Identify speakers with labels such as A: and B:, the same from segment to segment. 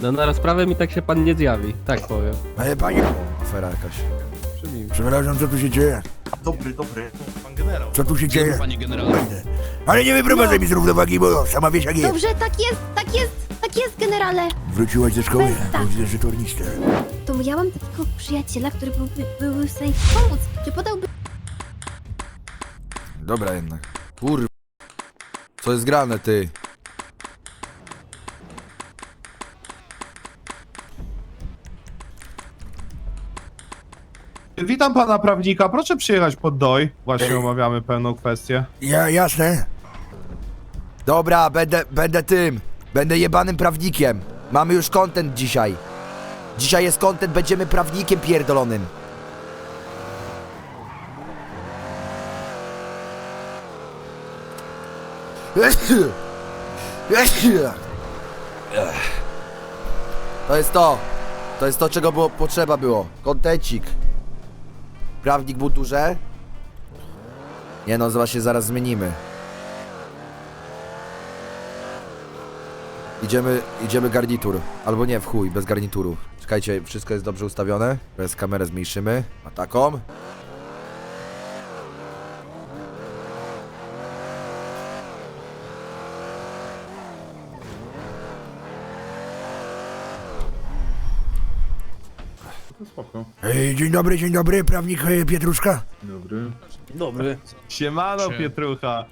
A: No na rozprawę mi tak się pan nie zjawi, tak powiem.
B: Ale panie... Afera jakaś. Przepraszam, co tu się dzieje?
C: Dobry, dobry.
D: Pan generał.
B: Co tu się dzieje?
E: Panie generale.
B: Ale nie wyprowadzaj mi z równowagi, bo sama wiesz jak jest.
F: Dobrze, tak jest, tak jest, tak jest, generale.
B: Wróciłaś ze szkoły?
F: Tak.
B: Bo Widzę, że tornister.
F: To ja mam takiego przyjaciela, który byłby, byłby w stanie pomóc. Czy podałby
G: Dobra jednak. Kur... Co jest grane, ty?
D: Witam pana prawnika, proszę przyjechać pod doj. Właśnie omawiamy pewną kwestię.
B: Ja, jasne.
G: Dobra, będę, będę tym. Będę jebanym prawnikiem. Mamy już content dzisiaj. Dzisiaj jest content, będziemy prawnikiem pierdolonym. To jest to. To jest to, czego było potrzeba było. Kontencik. Prawnik w mundurze. Nie no, właśnie zaraz zmienimy. Idziemy, idziemy garnitur. Albo nie, w chuj, bez garnituru. Czekajcie, wszystko jest dobrze ustawione. Teraz kamerę zmniejszymy. A taką.
B: Ej, dzień dobry, dzień dobry, prawnik e, Pietruszka.
H: Dobry.
D: Siemano,
E: Sie-
D: Pietrucha.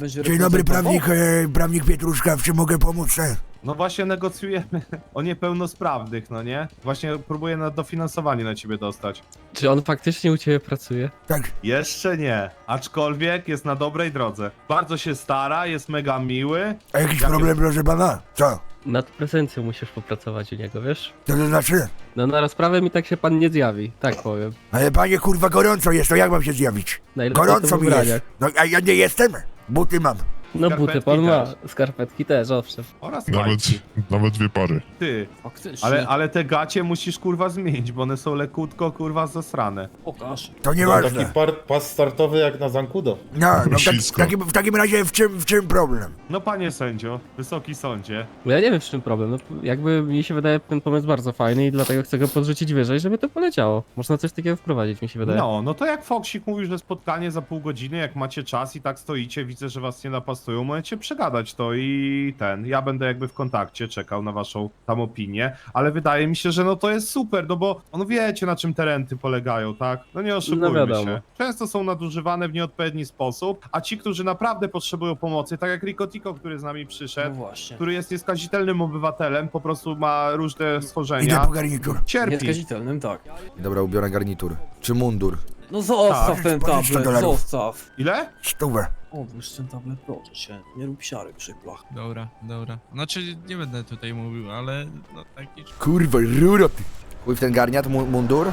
H: Będzie
B: Dzień dobry, prawnik, e, prawnik Pietruszka, w czym mogę pomóc? e?
D: No właśnie negocjujemy o niepełnosprawnych, no nie? Właśnie próbuję na dofinansowanie na ciebie dostać.
A: Czy on faktycznie u ciebie pracuje?
B: Tak,
D: Jeszcze nie, aczkolwiek jest na dobrej drodze. Bardzo się stara, jest mega miły.
B: a jakiś problem, proszę pana? Co?
A: Nad prezencją musisz popracować u niego, wiesz?
B: Co to znaczy?
A: No na rozprawę mi tak się pan nie zjawi, tak powiem.
B: Ale panie, kurwa, gorąco jest, to jak mam się zjawić?
A: Najlepiej
B: Gorąco
A: to w
B: mi jest.
A: ubraniach.
B: No, a ja nie jestem? Buty mam.
A: No buty pan ma,
D: też.
A: skarpetki też, owszem.
D: Oraz
I: Nawet,
D: majtki.
I: nawet dwie pary.
D: Ty,
H: Faktycznie.
D: ale, ale te gacie musisz kurwa zmienić, bo one są lekutko kurwa zasrane.
H: Pokaż.
B: To
C: No,
B: nieważne.
C: taki par, pas startowy jak na Zankudo.
B: No, no w, tak, w,
I: Wszystko.
B: takim, w takim razie w czym, w czym problem?
D: No panie sędzio, wysoki sądzie.
A: No ja nie wiem w czym problem, no jakby mi się wydaje ten pomysł bardzo fajny i dlatego chcę go podrzucić wyżej, żeby to poleciało. Można coś takiego wprowadzić, mi się wydaje.
D: No, no to jak Foksik mówił, że spotkanie za pół godziny, jak macie czas i tak stoicie, widzę, że was nie napastują, możecie przegadać to i ten, ja będę jakby w kontakcie, czekał na waszą tam opinię, ale wydaje mi się, że no to jest super, no bo, no wiecie na czym te renty polegają, tak? No nie oszukujmy
A: No
D: się. Często są nadużywane w nieodpowiedni sposób, a ci, którzy naprawdę potrzebują pomocy, tak jak Rico Tico, który z nami
H: No
D: przyszedł,
H: właśnie.
D: który jest nieskazitelnym obywatelem, po prostu ma różne
B: Idę
D: stworzenia,
B: po garnitur.
D: cierpi.
H: Nieskazitelnym, tak.
G: Dobra, ubiorę garnitur. Czy mundur?
H: No zostaw
D: Tak,
H: ten
B: powiedz 100
H: tablet, zostaw.
D: Ile?
B: Stówę.
H: Odłóż ten tablet, proszę cię. Nie rób siary przy plach.
E: Dobra, dobra. Znaczy nie będę tutaj mówił, ale no taki
G: Kurwa, ruro ty. Chuj w ten garniat, mu mundur?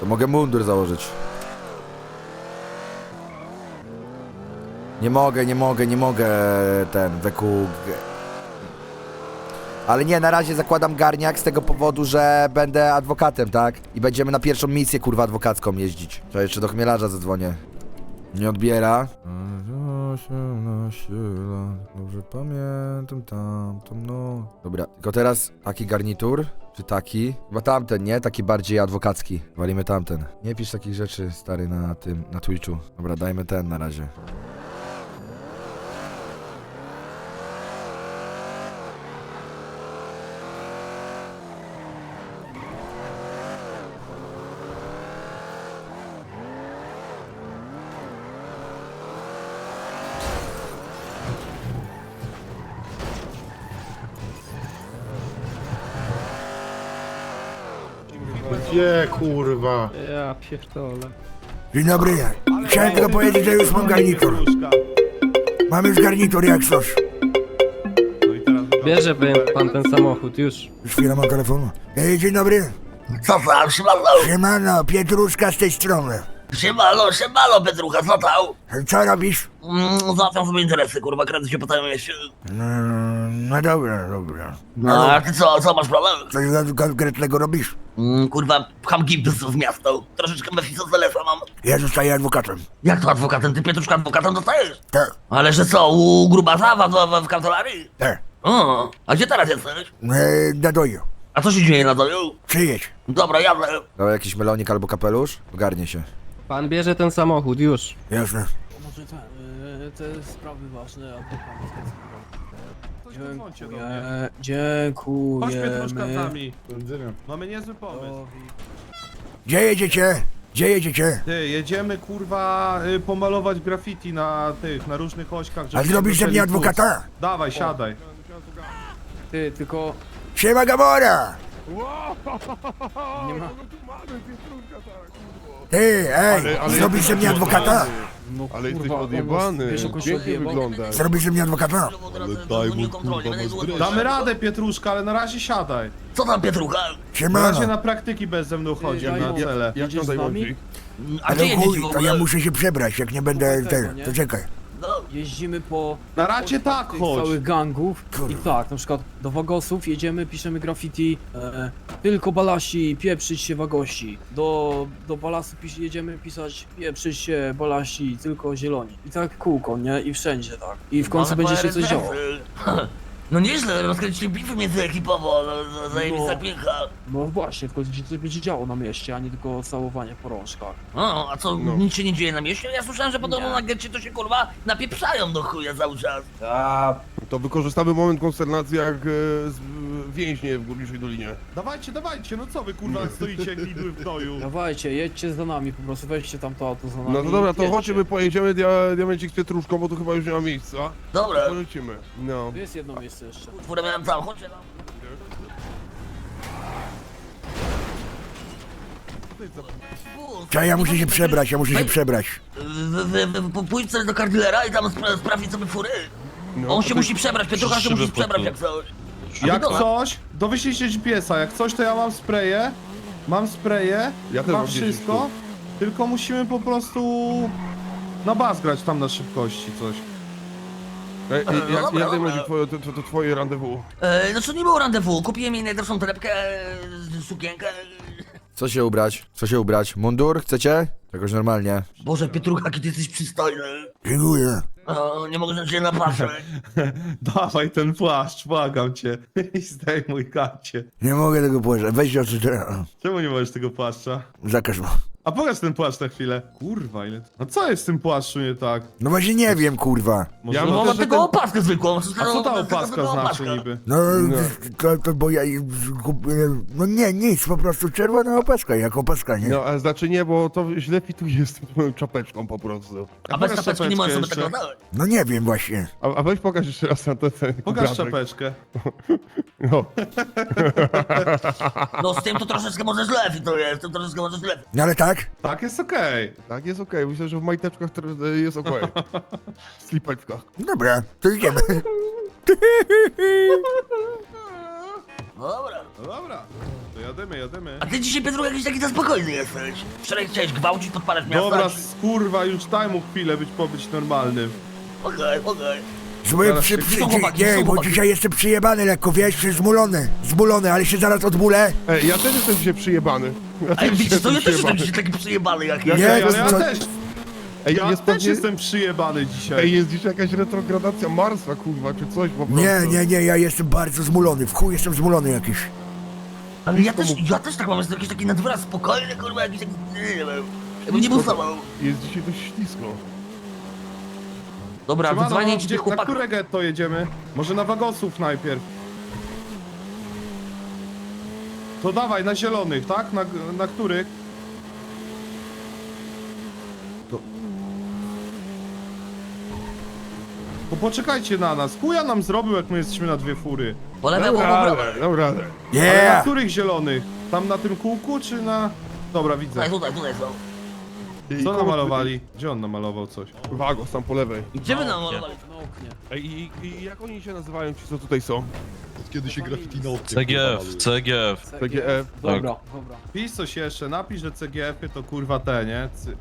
G: To mogę mundur założyć. Nie mogę, nie mogę, nie mogę ten weku... Ale nie, na razie zakładam garniak z tego powodu, że będę adwokatem, tak? I będziemy na pierwszą misję, kurwa, adwokacką jeździć. To jeszcze do chmielarza zadzwonię. Nie odbiera. 18 lat, dobrze pamiętam tamtą no. Dobra, tylko teraz taki garnitur, czy taki? Chyba tamten, nie? Taki bardziej adwokacki. Walimy tamten. Nie pisz takich rzeczy, stary, na tym, na Twitchu. Dobra, dajmy ten na razie.
C: Gdzie kurwa?
A: Ja pierdolę.
B: Dzień dobry. Chciałem tylko powiedzieć, że już mam garnitur. Mam już garnitur jak coś.
A: Bierze pan- pan ten samochód, już.
B: Już chwilę mam telefonu. Ej, dzień dobry.
J: Co Szymano?
B: Siemano, Pietruszka z tej strony.
I: Siemalo, siemalo, Petrucha, co tam?
B: Co robisz?
I: Mm, załatwiam sobie interesy, kurwa, kręcę się całym mieście.
B: No, no dobra, dobra.
I: No, a ty co, co masz problem?
B: Coś kon- konkretnego robisz?
I: Mm, kurwa, pcham gimpsów w miasto. Troszeczkę Mefisto z Delesa mam.
B: Ja zostaję adwokatem.
I: Jak to adwokatem? Ty Pietruszka adwokatem dostajesz?
B: Tak,
I: Ale że co, u grubasa w, w, w kancelarii?
B: tak.
I: O, a gdzie teraz jesteś?
B: E, na doju.
I: A co się dzieje na doju?
B: Przyjedź.
I: Dobra, jadę.
G: Dał jakiś melonik albo kapelusz? Ogarnie się.
A: Pan bierze ten samochód, już.
B: Jasne.
H: Może ten, y, te sprawy ważne, adwokat.
D: Coś dzwoncie do mnie.
H: Dziękuję. Dziękujemy.
D: Mamy niezły pomysł.
B: Gdzie jedziecie? Gdzie jedziecie?
D: Ty, jedziemy kurwa y, pomalować graffiti na tych, na różnych ośkach.
B: A
D: żeby
B: zrobisz ze mnie adwokata?
D: Dawaj, siadaj.
H: Ty, tylko
B: Siema Gamora!
H: nie ma...
B: Ty, ej, zrobisz ze mnie adwokata?
H: No,
J: Ale jesteś odjebany.
H: on- Wiesz, się
J: Pięknie
H: odjebał?
J: wygląda.
B: Zrobisz ze mnie adwokata?
J: daj mu, kurwa,
D: Damy radę Pietruszka, ale na razie siadaj.
I: Co tam, Pietrucha?
D: Na razie
B: Siemano.
D: na praktyki bez ze mną chodzi, jak na cele.
J: Jak
H: Jedziesz
J: tam
H: z nami?
I: A gdzie
B: Ale chuj, to
I: ogóle?
B: ja muszę się przebrać, jak nie będę
H: Tego,
B: ten,
H: nie?
B: to czekaj.
I: No,
H: Jeździmy po...
D: Na razie tak,
H: tych
D: chodź.
H: całych gangów i tak, na przykład do Wagosów jedziemy, piszemy graffiti e, tylko balasi, pieprzyć się Wagosi. Do, do balasu pis, jedziemy pisać pieprzyć się balasi, tylko zieloni. I tak kółko, nie? I wszędzie tak. I w końcu będzie się coś działo.
I: No nieźle, rozkręcili bitwę międzyekipowo, no, no, zajebista
H: No.
I: pięcha.
H: No właśnie, w końcu się coś będzie działo na mieście, a nie tylko całowanie po rączkach.
I: O, a co,
J: No.
I: nic się nie dzieje na mieście? Ja słyszałem, że podobno
H: Nie.
I: na getcie to się kurwa napieprzają do chuja cały czas.
J: To wykorzystamy moment konsternacji jak e, z, e, więźnie w Górniczej Dolinie.
D: Dawajcie, dawajcie, no co wy kurwa stoicie jak widły w doju?
H: Dawajcie, jedźcie za nami, po prostu weźcie tam to auto za nami.
J: No to dobra, to
H: jedźcie.
J: chodźmy, pojedziemy dia, diamencik z Pietruszką, bo tu chyba już nie ma miejsca.
I: Dobra,
J: Polecimy. No.
H: Tu jest jedno miejsce jeszcze.
I: furę miałem tam, chodźcie tam.
B: Co, ja muszę się przebrać, ja muszę się przebrać.
I: Wy, pójdź sobie do kardylera i tam spra sprawdź sobie fury.
J: no
I: On
J: to
I: się
J: ty-
I: musi przebrać, Pietrucha się musi przebrać jak coś.
D: Jak coś, do wyślijcie GPS-a, jak coś to ja mam spreje, mam spreje,
J: Ja też
D: mam
J: mam 10
D: wszystko, tylko musimy po prostu na bas grać tam na szybkości coś.
J: Ej,
I: No
J: ej, jak,
I: dobra,
J: jak
I: dobra.
J: będzie twoje, to, to, to twoje rendezvous?
I: E, znaczy nie było rendezvous, kupiłem jej najlepszą torebkę, e, sukienkę.
G: Co się ubrać? Co się ubrać? Mundur? Chcecie? Jakoś normalnie.
I: Boże, Pietrucha, jaki ty jesteś przystojny.
B: Dziękuję.
I: O, nie mogę na ciebie napatrzeć.
D: Dawaj ten płaszcz, błagam cię. I zdejmuj gacie.
B: Nie mogę tego położyć. Weź o co
D: Czemu nie możesz tego płaszcza?
B: Zakaż mu.
D: A pokaż ten płaszcz na chwilę. Kurwa, ile... No co jest w tym płaszczu nie tak?
B: No właśnie nie wiem, kurwa.
D: Może...
J: Ja
I: No
J: mam
I: mam
J: też, że
I: tylko
J: ten-
I: opaskę zwykłą.
D: A co ta opaska znaczy niby?
B: No, to, to bo ja kupiłem, no nie, nic, po prostu czerwona opaska, jak opaska, nie?
J: No, a znaczy nie, bo to źle fituje z tą czapeczką po prostu.
I: A bez
D: Pokaż
I: czapeczki nie sobie
D: czapeczkę
I: tego dać.
B: No nie wiem właśnie.
J: A, a weź pokaż jeszcze raz na ten, ten
D: Pokaż
J: obrazek.
D: czapeczkę.
J: No.
I: No z tym to troszeczkę może źle fituje, z tym troszeczkę może źle.
B: No ale tak?
D: Tak jest okej.
J: Tak, jest okej. Myślę, że w majteczkach to jest okej. W slipeczkach.
B: Dobra, to idziemy.
I: No dobra.
D: No dobra, to jademy, jademy.
I: A ty dzisiaj, Pietrucha, jakiś taki za spokojny jesteś. Wczoraj chciałeś gwałcić, podpalać miasto.
D: Dobra, skurwa, już daj mu chwilę być pobyć normalnym.
I: Okej, okej.
B: Zły, przy, przy,
I: Są chłopaki,
B: nie,
I: są
B: bo
I: chłopaki.
B: dzisiaj jestem przyjebany lekko, wiesz, zmulony, zmulony, ale się zaraz odmulę.
J: Ej, ja też jestem dzisiaj przyjebany. Ja
I: Ej,
J: też
I: widzicie co, ja też jestem dzisiaj taki przyjebany jakiś.
B: Nie,
D: Ej, ale ja też,
J: Ej,
D: ja
J: jest
D: też
J: pewnie...
D: jestem przyjebany dzisiaj.
J: Ej, jest dzisiaj jakaś retrogradacja Marsa, kurwa, czy coś po prostu.
B: Nie, nie, nie, ja jestem bardzo zmulony, w chuj jestem zmulony jakiś.
I: Ale ja też, ja też tak mam, jestem jakiś taki nadwyraz spokojny, kurwa, jakiś taki, nie wiem, jakbym nie był sobą.
J: Jest dzisiaj dość ślisko.
I: Dobra,
D: Siemano,
I: ci
D: gdzie-
I: tych
D: Na
I: chłopaków.
D: które getto jedziemy? Może na Wagosów najpierw. To dawaj, na zielonych, tak? Na, na których? To... Bo poczekajcie na nas. Chuja nam zrobił, jak my jesteśmy na dwie fury.
I: Po lewej, po
J: Dobra,
I: prawej.
J: dobra.
D: Ale na
B: Yeah!
D: których zielonych? Tam na tym kółku, czy na... Dobra, widzę.
I: Tutaj, tutaj, tutaj są.
J: I
D: Co namalowali? Gdzie on namalował coś?
J: Wagos tam po lewej.
I: Gdzie wy namalowali?
H: Na oknie.
J: Ej, i, i jak oni się nazywają, ci co tutaj są?
C: Kiedy się graffiti na
E: CGF, CGF.
J: PGF.
H: Dobra, dobra.
D: Pisz coś jeszcze, napisz, że CGF-y to kurwa te, nie? Cy...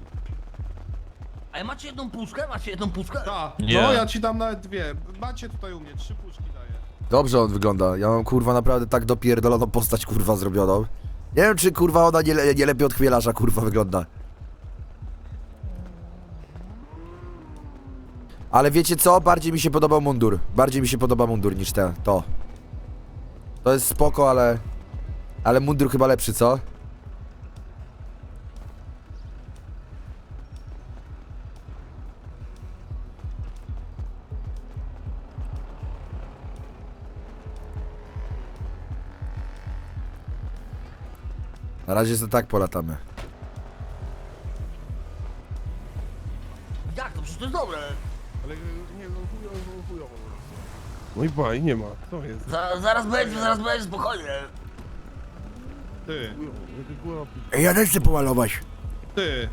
I: A macie jedną puszkę? Macie jedną puszkę?
D: Tak,
E: Nie.
D: no ja ci dam nawet dwie. Macie tutaj u mnie, trzy puszki daję.
G: Dobrze on wygląda. Ja mam kurwa naprawdę tak dopierdoloną postać kurwa zrobioną. Nie wiem czy kurwa ona nie, le- nie lepiej od chmielarza kurwa wygląda. Ale wiecie co? Bardziej mi się podobał mundur. Bardziej mi się podoba mundur niż te, to. To jest spoko, ale... Ale mundur chyba lepszy, co? Na razie to tak polatamy.
I: Jak to? Przecież to jest dobre.
J: Ale e, nie, no chujowo, chujowo. No i baj, nie ma. To jest.
I: Za, zaraz będzie, zaraz będzie, spokojnie.
D: Ty,
J: Chujowo, jakie kurwa
B: Ej, ja też chcę pomalować.
D: ty.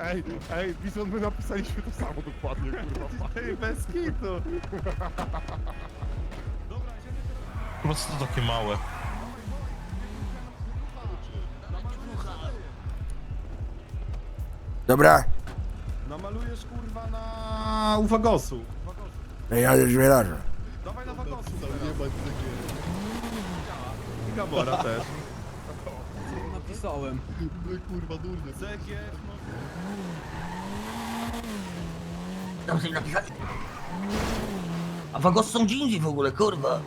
J: Ej, ej, Bison, my napisaliśmy to samo dokładnie, kurwa.
D: Ej, bez kitu.
E: Chyba co to takie małe.
B: Dobra,
D: Namalujesz kurwa na uwagosu.
B: ej, ja też wyrażę.
D: Dawaj na wagosu.
C: Nie ma takiego.
D: I Gabora też.
H: Napisałem.
C: No kurwa durny.
D: CG,
I: Tam sobie napisali. A wagosy są gdzie indziej w ogóle, kurwa.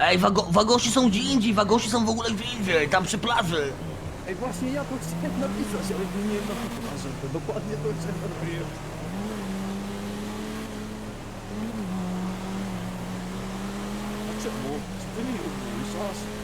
I: Ej, wago, wagosi są gdzie indziej, wagosi są w ogóle gdzie indziej, tam przy plaży.
H: Ej, właśnie ja to chciałem napisać, ale nie wiem na to Dokładnie to chciałem napisać. A czemu? Czy ty mi ubliżasz?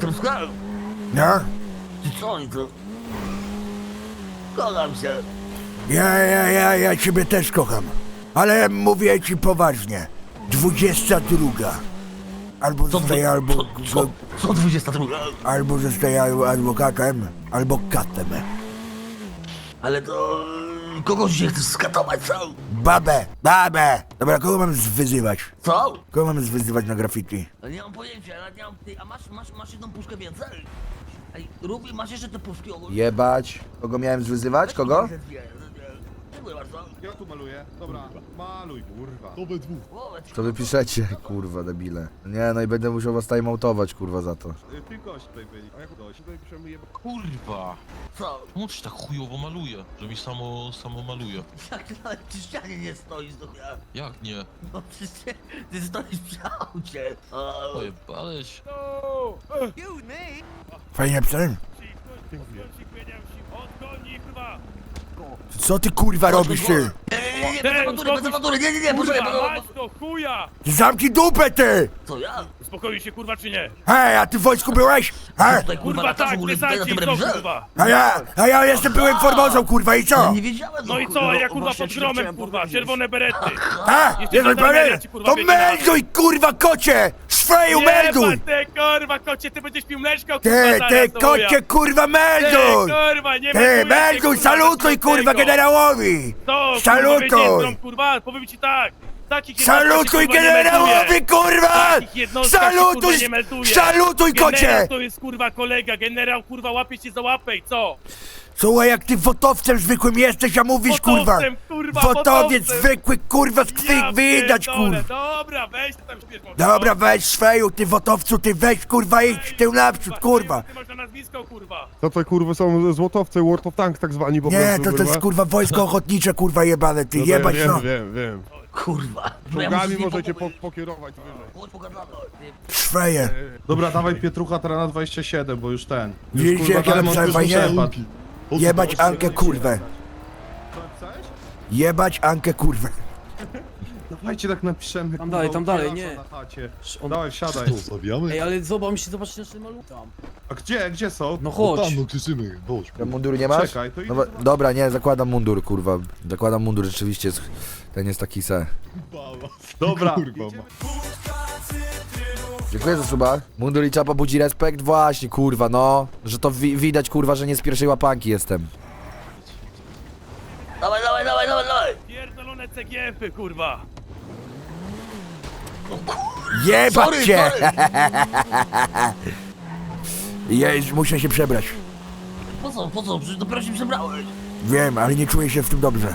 I: Petruska,
B: No?
I: ty co oni to? Kocham się.
B: Ja, ja, ja, ja ciebie też kocham. Ale mówię ci poważnie. Dwudziesta druga. Albo
I: Co,
B: zostaję
I: dwu-
B: albo,
I: co, co, co 22?
B: albo zostaję adwokatem, albo katem.
I: Ale to... Kogo się chcesz skatować, co?
B: Babę, babę! Dobra, kogo mam zwyzywać?
I: Co?
B: Kogo mam zwyzywać na graffiti?
I: No Nie mam pojęcia, ale nie mam... Ty, a masz, masz, masz jedną puszkę więcej? Ej, Rubi, masz jeszcze te puszki ogólnie?
G: Jebać. Kogo miałem zwyzywać? Kogo?
I: Dziękuję bardzo.
D: Ja tu maluję. Dobra, maluj kurwa.
C: To.
I: Głowę ci-
G: wy piszecie? Kurwa, debile. Nie, no i będę musiał was timeoutować, kurwa, za to.
D: Y, Ty gość tutaj byli.
J: A jak
D: Gość.
J: tutaj piszemy jeba...
E: Kurwa.
I: Co?
E: Czemu ci tak chujowo maluje? Że mi samo, samo maluje.
I: Jak nawet przy ścianie nie stoisz, do chuja?
E: Jak nie?
I: No przecież ty, stoisz przy aucie. O,
E: Pojebałeś.
B: Fajnie psem? Co ty kurwa robisz ty?
I: Nie, nie, nie, bez awantury, bez awantury, nie, nie, nie, poczekaj,
K: to chuja!
B: Ty Zamknij dupę ty!
I: Co ja?
K: Uspokoisz się kurwa czy nie?
B: Hej, a ty w wojsku byłeś? He?
I: Tutaj kurwa
K: Kurwa
I: latasz w
K: tak,
I: ogóle
K: ty
I: tutaj na
K: kurwa!
B: A ja, a ja jestem byłym formozą kurwa i co?
I: Ja nie wiedziałem,
K: No i
I: kurwa.
K: co, a ja kurwa pod gromem kurwa, czerwone berety!
B: A?
K: Jeszcze
B: Jesteś pewien?
K: kurwa,
B: To melduj kurwa kocie! Szweju
K: Nie
B: melduj!
K: pan, ty kurwa kocie, ty będziesz pił mleczko kurwa
B: Ty,
K: zaraz,
B: ty kocie kurwa
K: Ty
B: melduj!
K: kurwa, nie
B: Ty melduj,
K: kurwa,
B: salutuj kurwa generałowi!
K: To,
B: Salutuj!
K: Kurwa, powiem ci tak! Takich
B: Salutuj generałowi kurwa! Salutuj! Salutuj kocie!
K: Generał to jest kurwa kolega, generał kurwa łapie cię za łapę i co?
B: Słuchaj, jak ty wotowcem zwykłym jesteś, a mówisz kurwa!
K: Fotowcem, kurwa,
B: Wotowiec
K: fotowcem.
B: zwykły kurwa z krwi
K: Ja
B: widać
K: pierdolę,
B: kurwa!
K: Dobra, weź tam śpiesz może,
B: Dobra, weź szweju, ty wotowcu, ty weź kurwa idź, tył naprzód kurwa!
K: Ty masz na nazwisko kurwa!
J: To te kurwy są złotowce World of Tanks tak zwani po
B: Nie,
J: prostu,
B: to to jest kurwa wojsko ochotnicze kurwa jebane, ty
J: No to
B: jebać
J: ja
B: no!
J: wiem, wiem, wiem.
I: Kurwa. No ja muszę
J: Czołgami
I: z nim
J: możecie po,
I: pogadać.
J: pokierować wyżej.
I: Chodź, pogadamy. Ty,
B: Szweje!
D: Dobra, dawaj Pietrucha teraz na 27, bo już ten. Już,
B: Widzicie, jak ja napisałem fajnie?
D: przepadł.
B: Jebać Ankę kurwę! Jebać Ankę kurwę!
D: Dawajcie tak napiszemy.
H: Tam dalej, tam dalej, nie.
D: Na chacie.
H: On...
D: Dawaj, wsiadaj.
C: Co, zabijamy?
H: Ej, ale zobacz, mi zobaczcie nasze maluch tam.
D: A gdzie, gdzie są?
H: No
C: No
H: chodź.
C: tam, no krzyczymy,
G: nie masz?
D: Czekaj, to
G: No,
D: idę
G: bo-
D: zobaczyć.
G: dobra, nie, zakładam mundur, kurwa. Zakładam mundur, rzeczywiście. jest- Ten jest taki se.
D: Dobra.
C: Kurwa, ma.
G: Dziękuję za suba. Mundur i czapa budzi respekt? Właśnie, kurwa, no. Że to wi widać, kurwa, że nie z pierwszej łapanki jestem.
I: Dawaj, dawaj, dawaj, dawaj, dawaj.
K: Pierdolone CGF-y, kurwa!
B: Jebać
I: Sorry,
B: cię!
I: sorry.
B: Jeźdź, muszę się przebrać.
I: Po co, po co? Przecież dopiero się przebrałeś.
B: Wiem, ale nie czuję się w tym dobrze.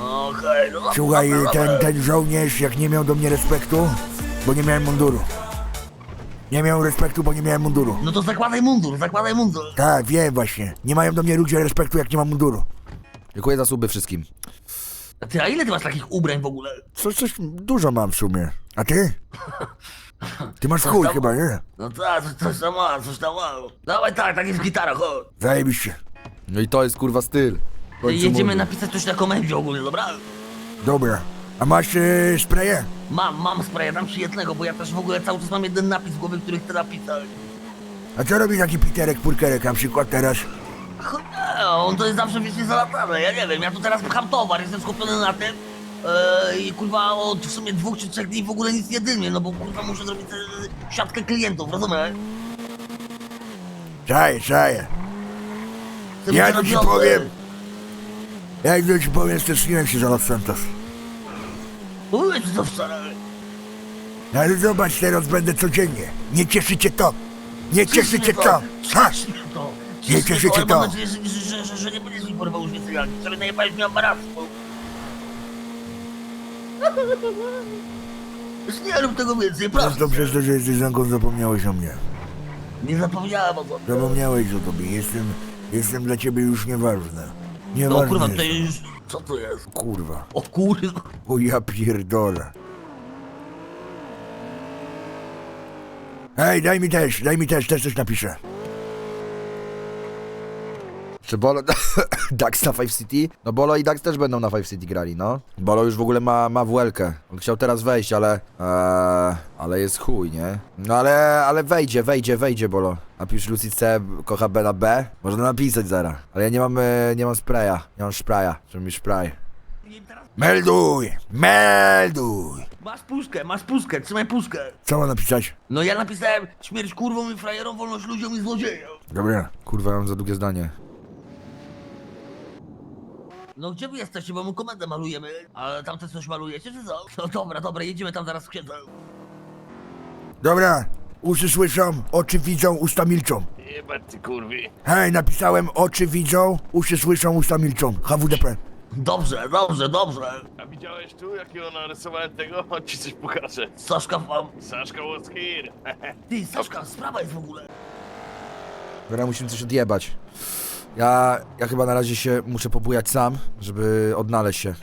I: Okej, no dobra,
B: Słuchaj,
I: dobra,
B: ten,
I: dobra.
B: ten żołnierz, jak nie miał do mnie respektu, bo nie miałem munduru. Nie miał respektu, bo nie miałem munduru.
I: No to zakładaj mundur, zakładaj mundur.
B: Tak, wiem właśnie. Nie mają do mnie ludzie respektu, jak nie mam munduru.
G: Dziękuję za suby wszystkim.
I: A ty, a ile ty masz takich ubrań w ogóle?
B: Coś, coś dużo mam w sumie. A ty? Ty masz chuj chyba, nie?
I: No tak, coś, coś tam ma, coś tam ma. Dawaj tak, tak jest gitara, chodź.
B: Zajebiście.
G: No i to jest, kurwa, styl. W końcu
I: Jedziemy
G: mundur.
I: napisać coś na komendzie ogólnie, dobra?
B: Dobra. A masz e, spreje?
I: Mam, mam spray, dam ci jednego, bo ja też w ogóle cały czas mam jeden napis w głowie, który chcę napisać.
B: A co robi taki Piterek Purkerek na przykład teraz?
I: Nie, on to jest zawsze wiecznie zalatane, ja nie wiem, ja tu teraz pcham towar, jestem skupiony na tym. Eee, I kurwa od w sumie dwóch czy trzech dni w ogóle nic nie dymię, no bo kurwa muszę zrobić e, siatkę klientów, rozumiesz?
B: Czaję, czaję. Ja to ci powiem. Ja to ci powiem, streszyłem się za Los Santos.
I: Mi to wczoraj.
B: Ale zobacz, teraz będę codziennie. Nie cieszy cię to. Nie cieszy cię to. Ha!
I: To.
B: Nie
I: Cieszy
B: cieszy
I: mnie
B: cię
I: ale mam
B: to.
I: nadzieję, że, że, że, że, że nie będziesz mi porwał już więcej jak. Wczoraj najebałeś mi ambaractwo. Już nie rób tego więcej, proszę.
B: to, przez to, że jesteś zanką, zapomniałeś o mnie.
I: Nie zapomniałem o tym.
B: Zapomniałeś o tobie. Jestem, jestem dla ciebie już nieważny.
I: No
B: Nieważny
I: kurwa,
B: jestem.
I: to już... Co to jest?
B: Kurwa.
I: O kurwa.
B: O ja pierdolę. Hej, daj mi też, daj mi też, też coś napiszę.
G: Czy Bolo... Dax na Five City? No Bolo i Dax też będą na Five City grali, no. Bolo już w ogóle ma, ma WL-kę. On chciał teraz wejść, ale... Eee, ale jest chuj, nie? No ale, ale wejdzie, wejdzie, wejdzie Bolo. Napisz Lucy C, kocha B na B. Można napisać zaraz. Ale ja nie mam, e, nie mam spraya. Nie mam spraya. Żeby mi spray.
B: Melduj, melduj.
I: Masz puszkę, masz puszkę, trzymaj puszkę.
B: Co mam napisać?
I: No ja napisałem śmierć kurwą i frajerom, wolność ludziom i złodziejom.
B: Dobra.
G: Kurwa, ja mam za długie zdanie.
I: No gdzie wy jesteście, bo my komendę malujemy. Ale tam też coś malujecie, czy co? No dobra, dobra, jedziemy tam zaraz z księdzem.
B: Dobra. Uszy słyszą, oczy widzą, usta milczą.
K: Jebać ty kurwi.
B: Hej, napisałem oczy widzą, uszy słyszą, usta milczą. HWDP.
I: Dobrze, dobrze, dobrze.
K: A widziałeś tu, jakiego narysowałem tego? Chodź ci coś pokażę.
I: Saszka wam.
K: Saszka was here.
I: Ty, Saszka, sprawa jest w ogóle.
G: Dobra, musimy coś odjebać. Ja, ja chyba na razie się muszę pobujać sam, żeby odnaleźć się.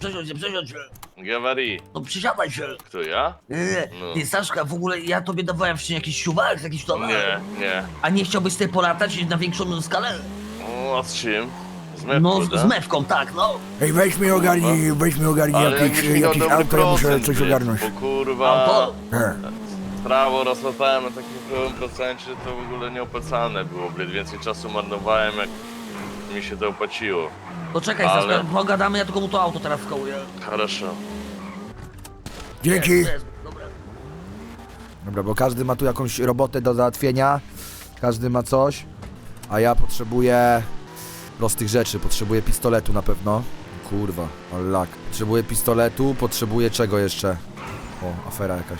I: Przesiądź się, przesiądź się.
K: Gawari.
I: No przysiadaj się.
K: Kto ja?
I: Nie, nie,
K: No.
I: ty Saszka, w ogóle ja tobie dawałem wcześniej jakiś siuwak, jakiś towar.
K: Nie, nie.
I: A nie chciałbyś sobie polatać na większą skalę?
K: O, a z czym? Z mewką,
I: No, z,
K: tak?
I: z mewką, tak, no.
B: Ej, weź mi ogarnij, weź mi ogarnij
K: Ale jakbyś
B: jakieś
K: dobry
B: auto, ja muszę
K: procent,
B: coś
K: wiesz,
B: ogarnąć.
K: Bo kurwa,
I: Auto?
K: prawo rozlatałem na takim pełnym procencie, to w ogóle nieopłacalne byłoby. Więcej czasu marnowałem, jak mi się to opłaciło.
I: To czekaj,
K: Ale-
I: Saszka, pogadamy, ja tylko mu to auto teraz skołuję.
K: Хорошо.
B: Dzięki.
I: Jest, jest, dobra.
G: Dobra, bo każdy ma tu jakąś robotę do załatwienia, każdy ma coś, a ja potrzebuję prostych rzeczy, potrzebuję pistoletu na pewno. Kurwa, ale lak. Potrzebuję pistoletu, potrzebuję czego jeszcze? O, afera jakaś.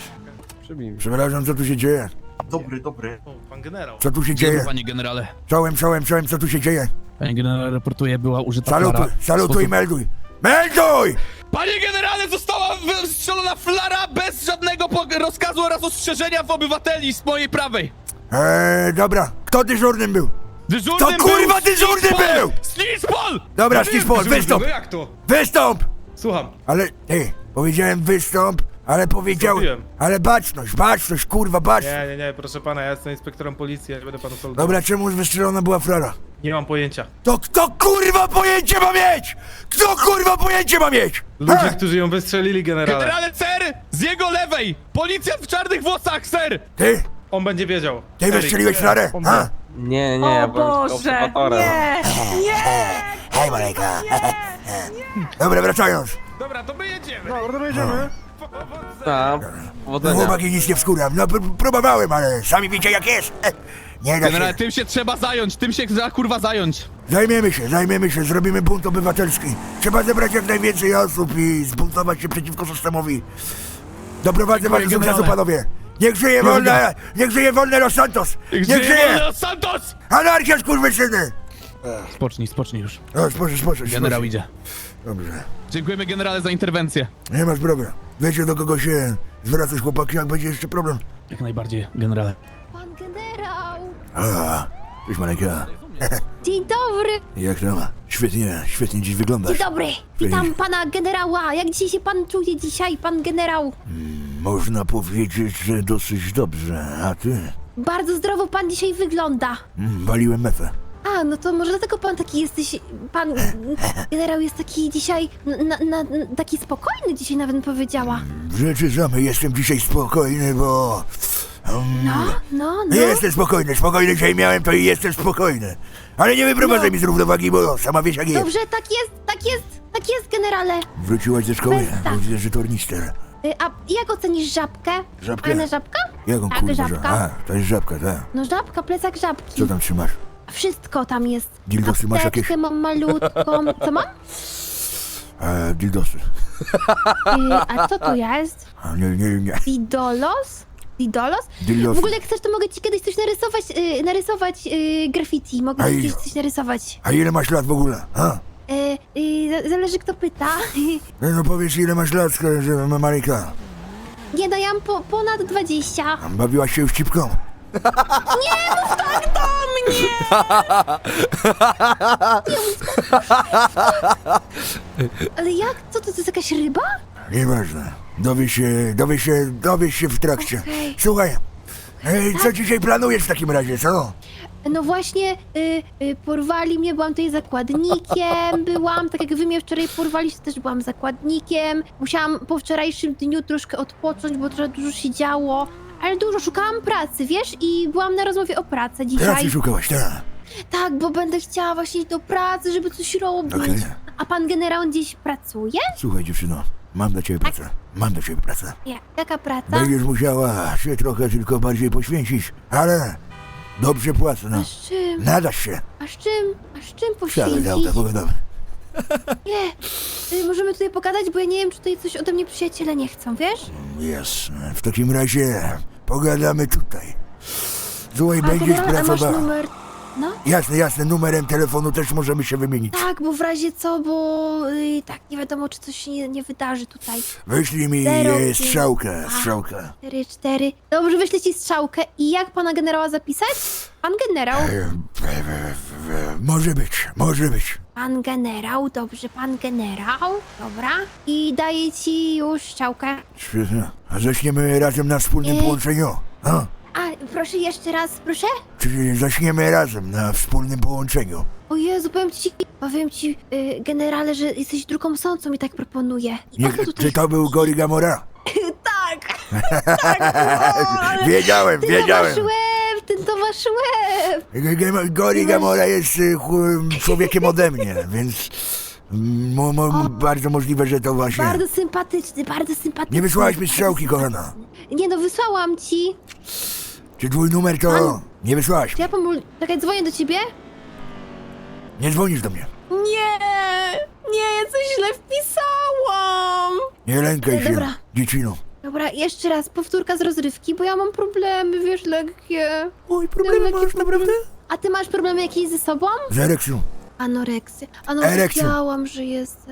A: Przybij mi.
B: Przepraszam, co tu się dzieje?
C: Dobry, dobry.
K: Pan generał.
B: Co tu się dzieje?
L: Panie generale,
B: Czołem, czołem, czołem, co tu się dzieje?
L: panie generale raportuje, była użyta
B: Salutuj,
L: flara
B: salutuj,
L: sposób-
B: melduj. Melduj!
L: Panie generale, została wystrzelona flara bez żadnego pog- rozkazu oraz ostrzeżenia w obywateli z mojej prawej.
B: Eee, dobra. Kto dyżurnym był?
L: Dyżurnym
B: To kurwa
L: był
B: dyżurny był!
L: Slispol!
B: Dobra, Stispol, wystąp!
C: Jak to?
B: Wystąp!
C: Słucham.
B: Ale, ty, powiedziałem wystąp, ale powiedziałem...
C: Zrobiłem.
B: Ale baczność, baczność, kurwa, baczność.
C: Nie, nie, nie, proszę pana, ja jestem inspektorem policji, ja nie będę panu soldował.
B: Dobra, czemu wystrzelona była frara?
L: Nie mam pojęcia.
B: To kto kurwa pojęcie ma mieć? Kto kurwa pojęcie ma mieć? Ha?
L: którzy ją wystrzelili, generale. Generale, ser! Z jego lewej! Policjant w czarnych włosach, ser!
B: Ty?
L: On będzie wiedział.
B: Ty wystrzeliłeś flarę? Ha?
A: Nie, nie, ja byłem tylko obserwatorem.
B: Hej, Malejka. Dobra, wracając.
L: Dobra, to my jedziemy.
J: Dobra, to jedziemy.
A: Tak,
B: No
A: powodzenia.
B: chłopaki nic nie wskuram. No pr- próbowałem, ale sami wiecie jak jest. Nie da
L: Generale,
B: się.
L: tym się trzeba zająć, tym się trzeba kurwa zająć.
B: Zajmiemy się, zajmiemy się, zrobimy bunt obywatelski. Trzeba zebrać jak najwięcej osób i zbuntować się przeciwko systemowi. Doprowadzę was do sukcesu, panowie. Niech żyje wolne, niech żyje wolne Los Santos. Niech żyje
L: Los Santos!
B: anarchia, skurwysyny.
L: Spocznij, spocznij już.
B: O, spojrz, spojrz,
L: Generał idzie.
B: Dobrze.
L: Dziękujemy generale za interwencję.
B: Nie ma sprawy. Wiecie do kogo się zwracać chłopaki, jak będzie jeszcze problem?
L: Jak najbardziej, generale.
F: Pan generał!
B: A, cześć Malejka.
F: Dzień dobry!
B: Jak tam? Świetnie, świetnie dziś wyglądasz.
F: Dzień dobry! Witam pana generała! Jak dzisiaj się pan czuje dzisiaj, pan generał?
B: Można powiedzieć, że dosyć dobrze. A ty?
F: Bardzo zdrowo pan dzisiaj wygląda.
B: Mm, waliłem mefę.
F: A, no to może dlatego pan taki jesteś. Pan generał jest taki dzisiaj. Na, na, taki spokojny dzisiaj nawet powiedziała.
B: Rzeczy samej jestem dzisiaj spokojny, bo... Um,
F: No, no, no.
B: Jestem spokojny, spokojny dzisiaj miałem to i jestem spokojny. Ale nie wyprowadzaj
F: No.
B: mi z równowagi, bo sama wiesz jak jest.
F: Dobrze, tak jest, tak jest, tak jest, generale.
B: Wróciłaś ze szkoły,
F: tak.
B: bo widzę, że tornister.
F: Y, A jak ocenisz żabkę?
B: Żabkę?
F: Fajna żabka?
B: Jaką
F: Tak,
B: kurwa
F: żabka.
B: A, to jest żabka, tak.
F: No żabka, plecak żabki.
B: Co tam trzymasz?
F: Wszystko tam jest.
B: Dildosy masz
F: Apteczkę
B: jakieś?
F: mam malutką. Co mam?
B: E, dildosy.
F: Y, a co to jest?
B: A, nie, nie, nie.
F: Didolos? Didolos? W
B: Dildosy.
F: ogóle jak chcesz, to mogę ci kiedyś coś narysować, y, narysować y, graffiti. Mogę ci kiedyś coś narysować.
B: A ile masz lat w ogóle? A?
F: Y, y, za- zależy kto pyta.
B: No, no powiedz ile masz lat, że ma Marika.
F: Nie, no ja mam po, ponad 20.
B: Bawiłaś się już cipką?
F: Ale jak? Co to, to jest jakaś ryba?
B: Nieważne. Dowiesz się, dowiesz się, dowiesz się w trakcie.
F: Okej.
B: Słuchaj, ej, co dzisiaj planujesz w takim razie, co?
F: No właśnie, y, y, porwali mnie, byłam tutaj zakładnikiem, byłam, tak jak wy mnie wczoraj porwaliście, też byłam zakładnikiem. Musiałam po wczorajszym dniu troszkę odpocząć, bo trochę dużo się działo. Ale dużo szukałam pracy, wiesz? I byłam na rozmowie o pracy dzisiaj.
B: Pracy szukałaś, tak?
F: Tak, bo będę chciała właśnie iść do pracy, żeby coś robić.
B: Okej.
F: A pan generał gdzieś pracuje?
B: Słuchaj dziewczyno, mam dla ciebie pracę. Mam dla ciebie pracę.
F: Ja, jaka praca?
B: Będziesz musiała się trochę tylko bardziej poświęcić, ale dobrze płacę,
F: A z czym?
B: Nadasz się.
F: A z czym? A z czym
B: Wsiadaj do auta,
F: poświęcić?
B: pogadamy.
F: Nie. Y, możemy tutaj pogadać, bo ja nie wiem, czy tutaj coś ode mnie przyjaciele nie chcą, wiesz?
B: Jasne, w takim razie pogadamy tutaj. Słuchaj,
F: A
B: będziesz
F: generał, a masz
B: pracowała.
F: numer... No?
B: Jasne, jasne, numerem telefonu też możemy się wymienić.
F: Tak, bo w razie co, bo y, tak nie wiadomo, czy coś się nie, nie wydarzy tutaj.
B: Wyślij mi
F: Zero,
B: e,
F: pięć,
B: strzałkę,
F: dwa.
B: strzałkę.
F: 4, 4. Dobrze, wyślę ci strzałkę. I jak pana generała zapisać? Pan generał.
B: E, e, e, e, Może być, może być.
F: Pan generał, dobrze, pan generał. Dobra. I daję ci już strzałkę.
B: Świetnie. A zaśniemy razem na wspólnym
F: Ej.
B: połączeniu. A?
F: A, proszę jeszcze raz, proszę?
B: Czyli zaśniemy razem na wspólnym połączeniu.
F: O Jezu, powiem ci, powiem ci, y, generale, że jesteś drugą sącą i tak proponuję. I
B: Nie,
F: o co tutaj...
B: czy to był Gori Gamora?
F: Tak! tak, o, ale
B: Wiedziałem,
F: Ty
B: wiedziałem.
F: to masz łeb, ty to masz łeb!
B: G- G- Gori Gamora jest y, człowiekiem ode mnie, więc mo, mo, bardzo możliwe, że to właśnie...
F: Bardzo sympatyczny, bardzo sympatyczny.
B: Nie wysłałaś mi strzałki, kochana.
F: Nie no, wysłałam ci.
B: Czy twój numer to... Nie wysłałaś.
F: Czy ja pomól... Czekaj, dzwonię do ciebie?
B: Nie dzwonisz do mnie.
F: Nie! Nie, ja coś źle wpisałam!
B: Nie lękaj się,
F: dobra.
B: dziecino.
F: Dobra, jeszcze raz, powtórka z rozrywki, bo ja mam problemy, wiesz, lekkie.
B: Oj,
F: Miałam lekkie problemy. A ty masz problemy jakieś ze sobą?
B: Z erekcją.
F: Anoreksja. A no
B: Erekcją.
F: wiedziałam, że jest...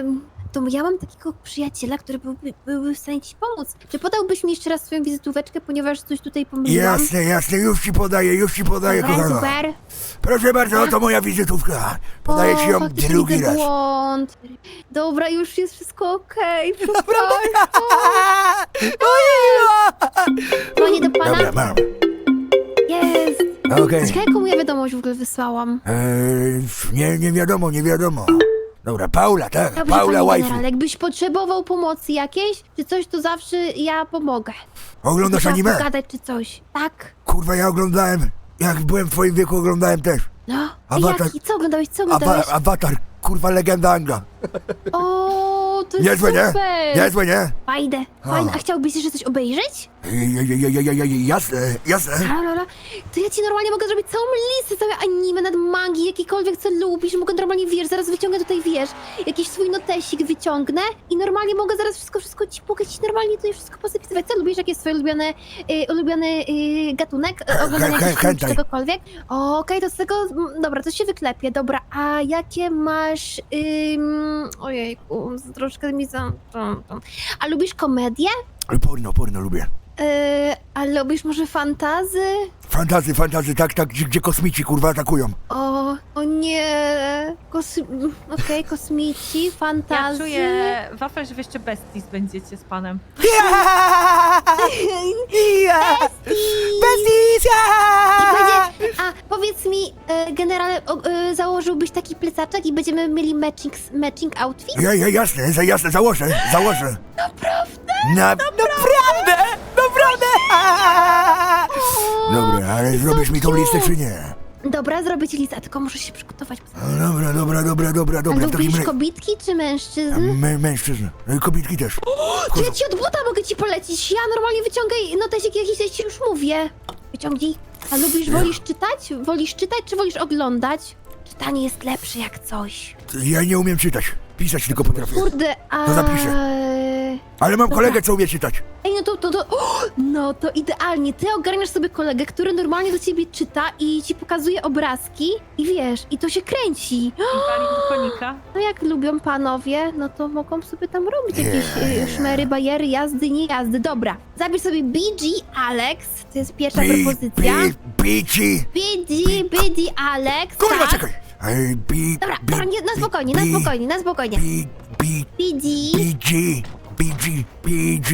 F: Ym, to ja mam takiego przyjaciela, który byłby, byłby w stanie ci pomóc. Czy podałbyś mi jeszcze raz swoją wizytóweczkę, ponieważ coś tutaj pomyliłam?
B: Jasne, jasne, już ci podaję, już ci podaję, kochana.
F: super.
B: Proszę bardzo, oto moja wizytówka. Podaję ci ją
F: faktycznie
B: drugi
F: widzę
B: raz.
F: błąd. Dobra, już jest wszystko okej. Pana.
B: Dobra, mam. Okej.
F: Ciekawe, jaką ja wiadomość w ogóle wysłałam.
B: Eee, nie, nie wiadomo, nie wiadomo. Dobra, Paula, tak,
F: Dobrze,
B: Paula
F: panie
B: waifu.
F: generale, jakbyś potrzebował pomocy jakiejś, czy coś, to zawsze ja pomogę.
B: Oglądasz
F: Trzeba
B: anime?
F: pogadać czy coś. Tak?
B: Kurwa, ja oglądałem. Jak byłem w twoim wieku, oglądałem też.
F: No.
B: Awatar-
F: Jaki? Co oglądałeś? Co oglądałeś?
B: Awa awatar, kurwa, legenda Anga.
F: O, to jest
B: Niezłe, nie?
F: super.
B: Niezłe, nie?
F: Fajne, fajne. A chciałbyś jeszcze coś obejrzeć?
B: Ej, ej, ej, ej, ej, ej, Jasne, jasne.
F: Dobra. To ja ci normalnie mogę zrobić całą listę, całe anime, nad mangi, jakikolwiek co lubisz. Mogę normalnie, wiesz, zaraz wyciągnę tutaj, wiesz, jakiś swój notesik wyciągnę i normalnie mogę zaraz wszystko, wszystko ci, mogę ci normalnie tutaj wszystko pozapisywać. Co lubisz? Jaki jest twój ulubiony, y, ulubiony y, gatunek? Y, Oglądania
B: he-
F: jakichś filmów
B: hentai.
F: czegokolwiek? Okej, to z tego, mm, dobra, to się wyklepie. Dobra, a jakie masz, ym, ojejku, troszkę mi za... A lubisz komedię?
B: Porno, porno lubię.
F: Yy, a lubisz może fantazy?
B: Fantazy, fantazy, tak, tak, gdzie, gdzie kosmici, kurwa, atakują.
F: O, o nie. Kos... Okej, kosmici,
M: Ja
F: fantazy.
M: czuję, wafel, że wy jeszcze besties będziecie z panem.
F: I będzie... A, powiedz mi, e, generale, o, e, założyłbyś taki plecaczek i będziemy mieli matching, matching outfit?
B: Ja, ja, jasne, za, jasne, założę, założę. Naprawdę? Na, naprawdę? Dobra, ale zrobisz mi tą listę, czy nie?
F: Dobra, zrobię ci listę, tylko muszę się przygotować.
B: No, dobra, dobra, dobra, dobra,
F: A
B: dobra, w takim
F: lubisz
B: razie...
F: kobitki czy mężczyzn?
B: Mę, mężczyzn, no i kobietki też.
F: To ja ci od buta mogę ci polecić. Ja normalnie wyciągaj notesik jakiś, ja ci już mówię. Wyciągnij. A lubisz, wolisz czytać? Wolisz czytać, czy wolisz oglądać? Czytanie jest lepsze jak coś.
B: Ja nie umiem czytać, pisać tylko potrafię.
F: Kurde, a...
B: To zapiszę. Ale mam
F: Dobra.
B: kolegę, co umie czytać.
F: Ej, no to, to, to... O, no to idealnie. Ty ogarniasz sobie kolegę, który normalnie do ciebie czyta i ci pokazuje obrazki i wiesz, i to się kręci.
M: I wali do konika.
F: No jak lubią panowie, no to mogą sobie tam robić jakieś y, szmery, bajery, jazdy, nie jazdy. Dobra, zabierz sobie BG Alex, to jest pierwsza
B: Bi,
F: propozycja.
B: bi, bici.
F: BG, BG Alex,
B: Kurwa,
F: tak.
B: czekaj. Ej, bi,
F: Dobra,
B: bi,
F: dobra, nie, na
B: bi,
F: spokojnie, na
B: bi,
F: spokojnie, na spokojnie.
B: Bi, bi,
F: BG,
B: BG, BG, BG,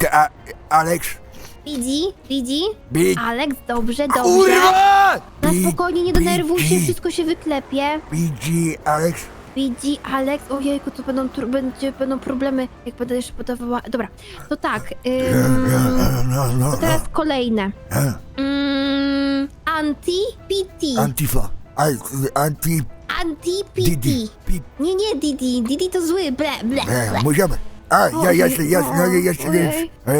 B: da, Alex,
F: BG, BG,
B: Bi,
F: Alex, dobrze, dobrze.
B: kurwa!
F: Na spokojnie, nie denerwuj się, wszystko się wyklepie.
B: BG, Alex,
F: BG, Alex, ojejku, to będą, tr- będzie, będą problemy, jak będę jeszcze podawała... Dobra, to tak, ym,
B: no, no, no,
F: teraz kolejne.
B: e,
F: Anti-PT.
B: Antifa, anti,
F: Anti-PT.
B: Didi, Pi-
F: Nie, nie, Didi, Didi to zły, ble, ble,
B: e,
F: ble.
B: możemy. A, ja, jasne, jasne, no
F: jeszcze
B: więc... E,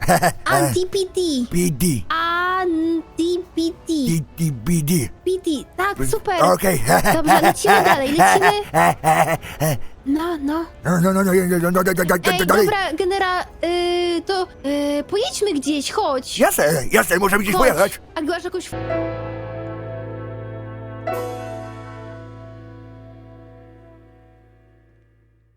B: Anti-PD.
F: PD,
B: Anti-PD. PD,
F: PD. Tak, super.
B: Okej.
F: Dobrze, lecimy dalej, lecimy. No, no.
B: No, no, no, no, no, no, no, no,
F: Ej,
B: no, no,
F: dobra, genera, y, to y, pojedźmy gdzieś, chodź.
B: Jasne, jasne, możemy gdzieś
F: Chodź.
B: pojechać.
F: A grasz jakąś... f-